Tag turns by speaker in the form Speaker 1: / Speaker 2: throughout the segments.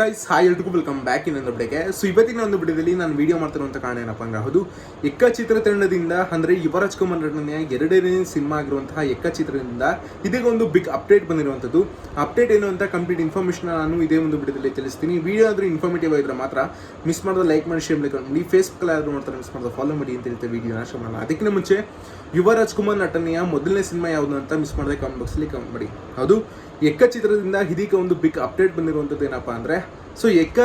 Speaker 1: Guys hi ಎಲ್ರಿಗೂ welcome back ಇನ್ನೊಂದು ಬಿಡಿಗೆ ಸೊ ಇವತ್ತಿನ ಒಂದು ಬಿಡದಲ್ಲಿ ನಾನು ವಿಡಿಯೋ ಮಾಡ್ತಿರುವಂಥ ಕಾರಣ ಏನಪ್ಪ ಅಂದ್ರೆ ಹೌದು ಎಕ್ಕ ಚಿತ್ರತಂಡದಿಂದ ಅಂದ್ರೆ ಯುವರಾಜ್ ಕುಮಾರ್ ನಟನೆಯ ಎರಡನೇ ಸಿನಿಮಾ ಆಗಿರುವಂತಹ ಎಕ್ಕ ಚಿತ್ರದಿಂದ ಇದೀಗ ಒಂದು ಬಿಗ್ ಅಪ್ಡೇಟ್ ಬಂದಿರುವಂತದ್ದು. ಅಪ್ಡೇಟ್ ಏನು ಅಂತ ಕಂಪ್ಲೀಟ್ ಇನ್ಫಾರ್ಮೇಶನ್ ನಾನು ಇದೇ ಒಂದು ಬಿಡದಲ್ಲಿ ತಿಳಿಸ್ತೀನಿ. ವಿಡಿಯೋ ಆದ್ರೂ ಇನ್ಫಾರ್ಮೇಟಿವ್ ಆಗಿದ್ರೆ ಮಾತ್ರ ಮಿಸ್ ಮಾಡೋದು ಲೈಕ್ ಮಾಡಿ ಶೇರ್ ಮಾಡಿ ಫೇಸ್ಬುಕ್ ಆದ್ರೂ ಮಾಡ್ತಾರೆ ಮಿಸ್ ಮಾಡೋದು ಫಾಲೋ ಮಾಡಿ ಅಂತ ಹೇಳ್ತಾರೆ ವಿಡಿಯೋ ನಾಶ ಮಾಡೋಣ. ಅದಕ್ಕಿಂತ ಮುಂಚೆ ಯುವರಾಜ್ ಕುಮಾರ್ ನಟನೆಯ ಮೊದಲನೇ ಸಿನಿಮಾ ಯಾವುದು ಅಂತ ಮಿಸ್ ಮಾಡದೆ ಬಾಕ್ಸ್ ಬಾಕ್ಸಲ್ಲಿ ಕಮೆಂಟ್ ಮಾಡಿ. ಹೌದು ಎಕ್ಕ ಚಿತ್ರದಿಂದ ಇದೀಗ ಒಂದು ಬಿಗ್ ಅಪ್ಡೇಟ್ ಬಂದಿರುವಂಥದ್ದು ಏನಪ್ಪ ಅಂದರೆ ಸೊ ಎಕ್ಕ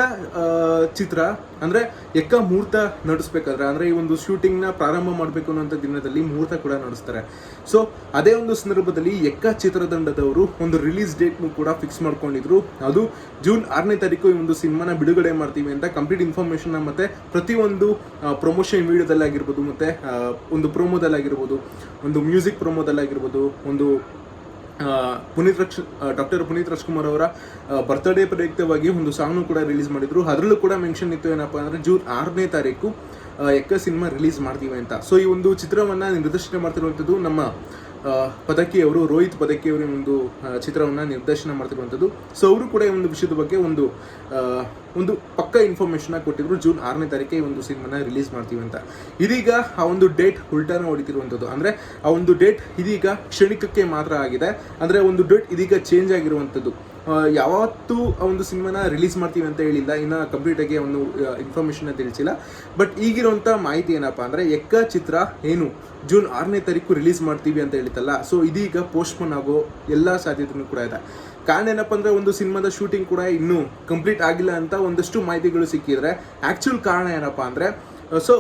Speaker 1: ಚಿತ್ರ, ಅಂದರೆ ಎಕ್ಕ ಮುಹೂರ್ತ ನಡೆಸ್ಬೇಕಾದ್ರೆ, ಅಂದರೆ ಈ ಒಂದು ಶೂಟಿಂಗ್ನ ಪ್ರಾರಂಭ ಮಾಡಬೇಕು ಅನ್ನೋಂಥ ದಿನದಲ್ಲಿ ಮುಹೂರ್ತ ಕೂಡ ನಡೆಸ್ತಾರೆ. ಸೊ ಅದೇ ಒಂದು ಸಂದರ್ಭದಲ್ಲಿ ಎಕ್ಕ ಚಿತ್ರತಂಡದವರು ಒಂದು ರಿಲೀಸ್ ಡೇಟ್ನು ಕೂಡ ಫಿಕ್ಸ್ ಮಾಡ್ಕೊಂಡಿದ್ರು. ಅದು ಜೂನ್ ಆರನೇ ತಾರೀಕು ಈ ಒಂದು ಸಿನಿಮಾನ ಬಿಡುಗಡೆ ಮಾಡ್ತೀವಿ ಅಂತ ಕಂಪ್ಲೀಟ್ ಇನ್ಫಾರ್ಮೇಷನ್ನ ಮತ್ತೆ ಪ್ರತಿಯೊಂದು ಪ್ರಮೋಷನ್ ವೀಡಿಯೋದಲ್ಲಾಗಿರ್ಬೋದು ಮತ್ತು ಒಂದು ಪ್ರೋಮೋದಲ್ಲಾಗಿರ್ಬೋದು ಒಂದು ಮ್ಯೂಸಿಕ್ ಪ್ರೋಮೋದಲ್ಲಾಗಿರ್ಬೋದು ಒಂದು ಪುನೀತ್ ರಕ್ಷ ಡಾಕ್ಟರ್ ಪುನೀತ್ ರಾಜ್ಕುಮಾರ್ ಅವರ ಬರ್ತ್ಡೇ ಪ್ರಯುಕ್ತವಾಗಿ ಒಂದು ಸಾಂಗ್ನು ಕೂಡ ರಿಲೀಸ್ ಮಾಡಿದ್ರು. ಅದರಲ್ಲೂ ಕೂಡ ಮೆನ್ಷನ್ ಇತ್ತು ಏನಪ್ಪ ಅಂದ್ರೆ ಜೂನ್ ಆರನೇ ತಾರೀಕು ಎಕ್ಕ ಸಿನಿಮಾ ರಿಲೀಸ್ ಮಾಡ್ತೀವಿ ಅಂತ. ಸೊ ಈ ಒಂದು ಚಿತ್ರವನ್ನ ನಿರ್ದೇಶನ ಮಾಡ್ತಿರುವಂಥದ್ದು ನಮ್ಮ ಆ, ಪದಕಿ ಅವರು ರೋಹಿತ್ ಪದಕಿ ಅವರ ಒಂದು ಚಿತ್ರವನ್ನು ನಿರ್ದೇಶನ ಮಾಡ್ತಿರುವಂಥದ್ದು. ಸೊ ಅವರು ಕೂಡ ಈ ಒಂದು ವಿಷಯದ ಬಗ್ಗೆ ಒಂದು ಒಂದು ಪಕ್ಕ ಇನ್ಫಾರ್ಮೇಶನ್ ಕೊಟ್ಟಿದ್ರು. ಜೂನ್ ಆರನೇ ತಾರೀಕೆ ಈ ಒಂದು ಸಿನಿಮಾನ ರಿಲೀಸ್ ಮಾಡ್ತೀವಿ ಅಂತ. ಇದೀಗ ಆ ಒಂದು ಡೇಟ್ ಉಲ್ಟಾನ ಹೊಡಿತಿರುವಂಥದ್ದು. ಅಂದ್ರೆ ಆ ಒಂದು ಡೇಟ್ ಇದೀಗ ಕ್ಷಣಿಕಕ್ಕೆ ಮಾತ್ರ ಆಗಿದೆ. ಅಂದ್ರೆ ಒಂದು ಡೇಟ್ ಇದೀಗ ಚೇಂಜ್ ಆಗಿರುವಂಥದ್ದು. ಯಾವತ್ತೂ ಒಂದು ಸಿನಿಮಾನ ರಿಲೀಸ್ ಮಾಡ್ತೀವಿ ಅಂತ ಹೇಳಿಲ್ಲ. ಇನ್ನು ಕಂಪ್ಲೀಟ್ ಆಗಿ ಒಂದು ಇನ್ಫಾರ್ಮೇಶನ್ ತಿಳಿಸಿಲ್ಲ. ಬಟ್ ಈಗಿರುವಂತ ಮಾಹಿತಿ ಏನಪ್ಪಾ ಅಂದರೆ ಎಕ್ಕ ಚಿತ್ರ ಏನು ಜೂನ್ ಆರನೇ ತಾರೀಕು ರಿಲೀಸ್ ಮಾಡ್ತೀವಿ ಅಂತ ಹೇಳಿತಲ್ಲ ಸೊ ಇದೀಗ ಪೋಸ್ಟ್ಪೋನ್ ಆಗೋ ಎಲ್ಲಾ ಸಾಧ್ಯತೆನೂ ಕೂಡ ಇದೆ. ಕಾರಣ ಏನಪ್ಪ ಅಂದರೆ, ಒಂದು ಸಿನಿಮಾದ ಶೂಟಿಂಗ್ ಕೂಡ ಇನ್ನೂ ಕಂಪ್ಲೀಟ್ ಆಗಿಲ್ಲ ಅಂತ ಒಂದಷ್ಟು ಮಾಹಿತಿಗಳು ಸಿಕ್ಕಿದ್ರೆ ಆಕ್ಚುಲ್ ಕಾರಣ ಏನಪ್ಪ ಅಂದರೆ ಸೊ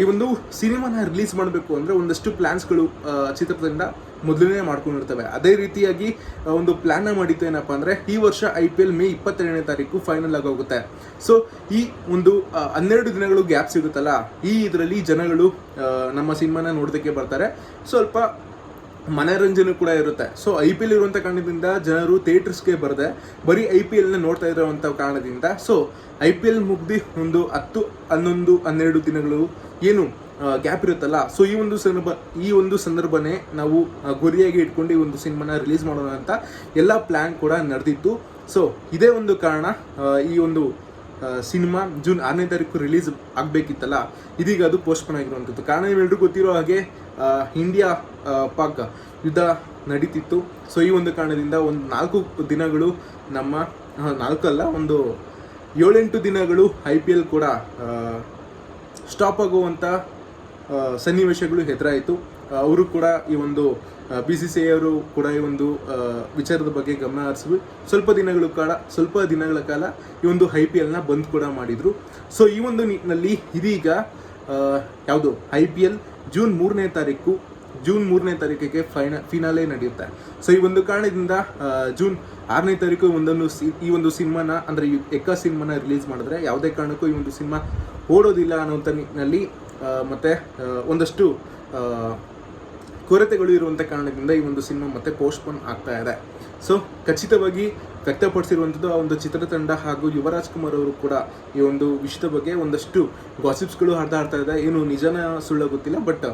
Speaker 1: ಈ ಒಂದು ಸಿನಿಮಾನ ರಿಲೀಸ್ ಮಾಡಬೇಕು ಅಂದರೆ ಒಂದಷ್ಟು ಪ್ಲ್ಯಾನ್ಸ್ಗಳು ಚಿತ್ರದಿಂದ ಮೊದಲನೇ ಮಾಡ್ಕೊಂಡಿರ್ತವೆ. ಅದೇ ರೀತಿಯಾಗಿ ಒಂದು ಪ್ಲ್ಯಾನ್ನ ಮಾಡಿದ್ದು ಏನಪ್ಪ ಅಂದರೆ ಈ ವರ್ಷ ಐ ಪಿ ಎಲ್ ಮೇ ಇಪ್ಪತ್ತೆರಡನೇ ತಾರೀಕು ಫೈನಲ್ ಆಗೋಗುತ್ತೆ ಸೊ ಈ ಒಂದು ಹನ್ನೆರಡು ದಿನಗಳು ಗ್ಯಾಪ್ ಸಿಗುತ್ತಲ್ಲ, ಈ ಇದರಲ್ಲಿ ಜನಗಳು ನಮ್ಮ ಸಿನಿಮಾನ ನೋಡೋದಕ್ಕೆ ಬರ್ತಾರೆ. ಸ್ವಲ್ಪ ಮನೋರಂಜನೆ ಕೂಡ ಇರುತ್ತೆ. ಸೊ ಐ ಪಿ ಎಲ್ ಇರುವಂಥ ಕಾರಣದಿಂದ ಜನರು ಥಿಯೇಟರ್ಸ್ಗೆ ಬರದೆ, ಬರೀ ಐ ಪಿ ಎಲ್ನ ನೋಡ್ತಾ ಇರೋವಂಥ ಕಾರಣದಿಂದ. ಸೊ ಐ ಪಿ ಎಲ್ ಮುಗ್ದು ಒಂದು ಹತ್ತು, ಹನ್ನೊಂದು, ಹನ್ನೆರಡು ದಿನಗಳು ಏನು ಗ್ಯಾಪ್ ಇರುತ್ತಲ್ಲ ಸೊ ಈ ಒಂದು ಸಂದರ್ಭ, ಈ ಒಂದು ಸಂದರ್ಭನೇ ನಾವು ಗುರಿಯಾಗಿ ಇಟ್ಕೊಂಡು ಈ ಒಂದು ಸಿನಿಮಾನ ರಿಲೀಸ್ ಮಾಡೋಣ ಅಂತ ಎಲ್ಲ ಪ್ಲ್ಯಾನ್ ಕೂಡ ನಡೆದಿತ್ತು. ಸೊ ಇದೇ ಒಂದು ಕಾರಣ ಈ ಒಂದು ಸಿನಿಮಾ ಜೂನ್ ಆರನೇ ತಾರೀಕು ರಿಲೀಸ್ ಆಗಬೇಕಿತ್ತಲ್ಲ, ಇದೀಗ ಅದು ಪೋಸ್ಟ್ಪೋನ್ ಆಗಿರುವಂಥದ್ದು. ಕಾರಣ ನೀವೆಲ್ಲರೂ ಗೊತ್ತಿರೋ ಹಾಗೆ ಇಂಡಿಯಾ ಪಾಕ್ ಯುದ್ಧ ನಡೀತಿತ್ತು. ಸೊ ಈ ಒಂದು ಕಾರಣದಿಂದ ಒಂದು ನಾಲ್ಕು ದಿನಗಳು ನಮ್ಮ ನಾಲ್ಕಲ್ಲ ಒಂದು ಏಳೆಂಟು ದಿನಗಳು ಐ ಪಿ ಎಲ್ ಕೂಡ ಸ್ಟಾಪ್ ಆಗುವಂಥ ಸನ್ನಿವೇಶಗಳು ಎದುರಾಯಿತು. ಅವರು ಕೂಡ ಈ ಒಂದು ಬಿ ಸಿ ಸಿ ಅವರು ಕೂಡ ಈ ಒಂದು ವಿಚಾರದ ಬಗ್ಗೆ ಗಮನ ಹರಿಸಿದ್ರು ಸ್ವಲ್ಪ ದಿನಗಳು ಕಾಲ, ಸ್ವಲ್ಪ ದಿನಗಳ ಕಾಲ ಈ ಒಂದು ಐ ಪಿ ಎಲ್ನ ಬಂದ್ ಕೂಡ ಮಾಡಿದರು. ಸೊ ಈ ಒಂದು ನಿಟ್ಟಿನಲ್ಲಿ ಇದೀಗ ಯಾವುದು ಐ ಪಿ ಎಲ್ ಜೂನ್ ಮೂರನೇ ತಾರೀಕು, ಜೂನ್ ಮೂರನೇ ತಾರೀಕಿಗೆ ಫೈನ ಫಿನಾಲೆ ನಡೆಯುತ್ತೆ. ಸೊ ಈ ಒಂದು ಕಾರಣದಿಂದ ಜೂನ್ ಆರನೇ ತಾರೀಕು ಒಂದೊಂದು ಈ ಒಂದು ಸಿನಿಮಾನ, ಅಂದರೆ ಎಕ್ಕ ಸಿನಿಮಾನ ರಿಲೀಸ್ ಮಾಡಿದ್ರೆ ಯಾವುದೇ ಕಾರಣಕ್ಕೂ ಈ ಒಂದು ಸಿನಿಮಾ ಓಡೋದಿಲ್ಲ ಅನ್ನೋಂಥ ನಿಟ್ಟಿನಲ್ಲಿ ಮತ್ತು ಒಂದಷ್ಟು ಕೊರತೆಗಳು ಇರುವಂಥ ಕಾರಣದಿಂದ ಈ ಒಂದು ಸಿನಿಮಾ ಮತ್ತೆ ಪೋಸ್ಟ್ಪೋನ್ ಆಗ್ತಾ ಇದೆ. ಸೊ ಖಚಿತವಾಗಿ ವ್ಯಕ್ತಪಡಿಸಿರುವಂಥದ್ದು ಆ ಒಂದು ಚಿತ್ರತಂಡ ಹಾಗೂ ಯುವರಾಜ್ ಕುಮಾರ್ ಅವರು ಕೂಡ ಈ ಒಂದು ವಿಷಯದ ಬಗ್ಗೆ ಒಂದಷ್ಟು ಗಾಸಿಪ್ಸ್ಗಳು ಹರಿದಾಡ್ತಾ ಇದೆ. ಏನು ನಿಜನ ಸುಳ್ಳ ಗೊತ್ತಿಲ್ಲ ಬಟ್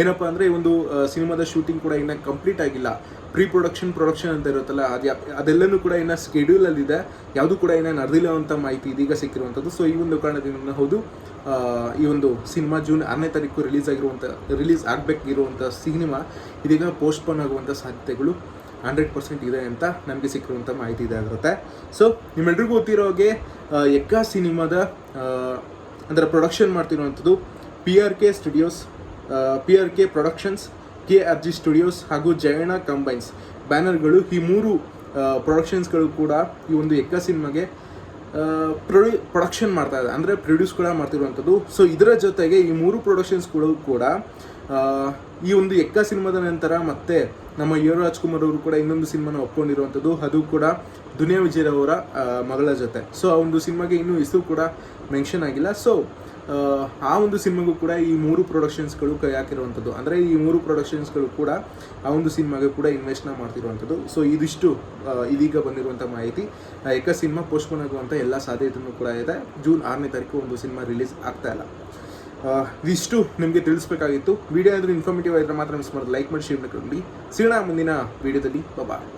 Speaker 1: ಏನಪ್ಪಾ ಅಂದ್ರೆ ಈ ಒಂದು ಸಿನಿಮಾದ ಶೂಟಿಂಗ್ ಕೂಡ ಇನ್ನ ಕಂಪ್ಲೀಟ್ ಆಗಿಲ್ಲ. ಪ್ರೀ ಪ್ರೊಡಕ್ಷನ್ ಪ್ರೊಡಕ್ಷನ್ ಅಂತ ಇರುತ್ತಲ್ಲ, ಅದು ಅದೆಲ್ಲನೂ ಕೂಡ ಅಲ್ಲಿ ಇದೆ ಯಾವುದು ಕೂಡ ಇನ್ನೂ ನಡೆದಿಲ್ಲ ಅಂತ ಮಾಹಿತಿ ಇದೀಗ ಸಿಕ್ಕಿರುವಂಥದ್ದು. ಸೊ ಈ ಒಂದು ಕಾರಣದಿಂದ ಹೌದು ಈ ಒಂದು ಸಿನಿಮಾ ಜೂನ್ ಆರನೇ ತಾರೀಕು ರಿಲೀಸ್ ಆಗಿರುವಂಥ ರಿಲೀಸ್ ಆಗಬೇಕಿರುವಂಥ ಸಿನಿಮಾ ಇದೀಗ ಪೋಸ್ಟ್ಪೋನ್ ಆಗುವಂಥ ಸಾಧ್ಯತೆಗಳು ಹಂಡ್ರೆಡ್ ಪರ್ಸೆಂಟ್ ಇದೆ ಅಂತ ನಮಗೆ ಸಿಕ್ಕಿರುವಂಥ ಮಾಹಿತಿ ಇದೆ ಆಗಿರುತ್ತೆ. ಸೊ ನಿಮ್ಮೆಲ್ರಿಗೂ ಗೊತ್ತಿರೋ ಹಾಗೆ ಎಕ್ಕ ಸಿನಿಮಾದ ಅಂದರೆ production ಮಾಡ್ತಿರುವಂಥದ್ದು P R K studios P R K productions K R G studios ಹಾಗೂ ಜಯಣ ಕಂಬೈನ್ಸ್ ಬ್ಯಾನರ್ಗಳು ಈ ಮೂರು ಪ್ರೊಡಕ್ಷನ್ಸ್ಗಳು ಕೂಡ ಈ ಒಂದು ಎಕ್ಕ ಸಿನಿಮಾಗೆ ಪ್ರೊಡ್ಯೂ ಪ್ರೊಡಕ್ಷನ್ ಮಾಡ್ತಾ ಇದೆ. ಅಂದರೆ ಪ್ರೊಡ್ಯೂಸ್ ಕೂಡ ಮಾಡ್ತಿರುವಂಥದ್ದು. ಸೊ ಇದರ ಜೊತೆಗೆ ಈ ಮೂರು ಪ್ರೊಡಕ್ಷನ್ಸ್ಗಳು ಕೂಡ ಈ ಒಂದು ಎಕ್ಕ ಸಿನಿಮಾದ ನಂತರ ಮತ್ತೆ ನಮ್ಮ ಯುವ ರಾಜ್ಕುಮಾರ್ ಅವರು ಕೂಡ ಇನ್ನೊಂದು ಸಿನಿಮಾನ ಒಪ್ಕೊಂಡಿರುವಂಥದ್ದು. ಅದು ಕೂಡ ದುನಿಯಾ ವಿಜಯ್ ಅವರ ಮಗಳ ಜೊತೆ. ಸೊ ಆ ಒಂದು ಸಿನಿಮಾಗೆ ಇನ್ನೂ ಹೆಸರು ಕೂಡ ಮೆನ್ಷನ್ ಆಗಿಲ್ಲ. ಸೊ ಆ ಒಂದು ಸಿನಿಮಾಗೂ ಕೂಡ ಈ ಮೂರು ಪ್ರೊಡಕ್ಷನ್ಸ್ಗಳು ಕೈ ಹಾಕಿರುವಂಥದ್ದು. ಅಂದರೆ ಈ ಮೂರು ಪ್ರೊಡಕ್ಷನ್ಸ್ಗಳು ಕೂಡ ಆ ಒಂದು ಸಿನಿಮಾಗೆ ಕೂಡ ಇನ್ವೆಸ್ಟ್ನ ಮಾಡ್ತಿರುವಂಥದ್ದು. ಸೊ ಇದಿಷ್ಟು ಇದೀಗ ಬಂದಿರುವಂಥ ಮಾಹಿತಿ. ಏಕ ಸಿನಿಮಾ ಪೋಸ್ಟ್ಪೋನ್ ಆಗುವಂಥ ಎಲ್ಲ ಸಾಧ್ಯತೆಯೂ ಕೂಡ ಇದೆ. ಜೂನ್ ಆರನೇ ತಾರೀಕು ಒಂದು ಸಿನಿಮಾ ರಿಲೀಸ್ ಆಗ್ತಾ ಇಲ್ಲ. ಇದಿಷ್ಟು ನಿಮಗೆ ತಿಳಿಸ್ಬೇಕಾಗಿತ್ತು. ವಿಡಿಯೋ ಏನಾದರೂ ಇನ್ಫಾರ್ಮೇಟಿವ್ ಆಗಿದ್ರೆ ಮಾತ್ರ ಮಿಸ್ ಮಾಡೋದು. ಲೈಕ್ ಮಾಡಿ ಶೇರ್ ಮಾಡ್ಕೊಂಡು. ಸಿಗೋಣ ಮುಂದಿನ ವಿಡಿಯೋದಲ್ಲಿ ಬಾಯ್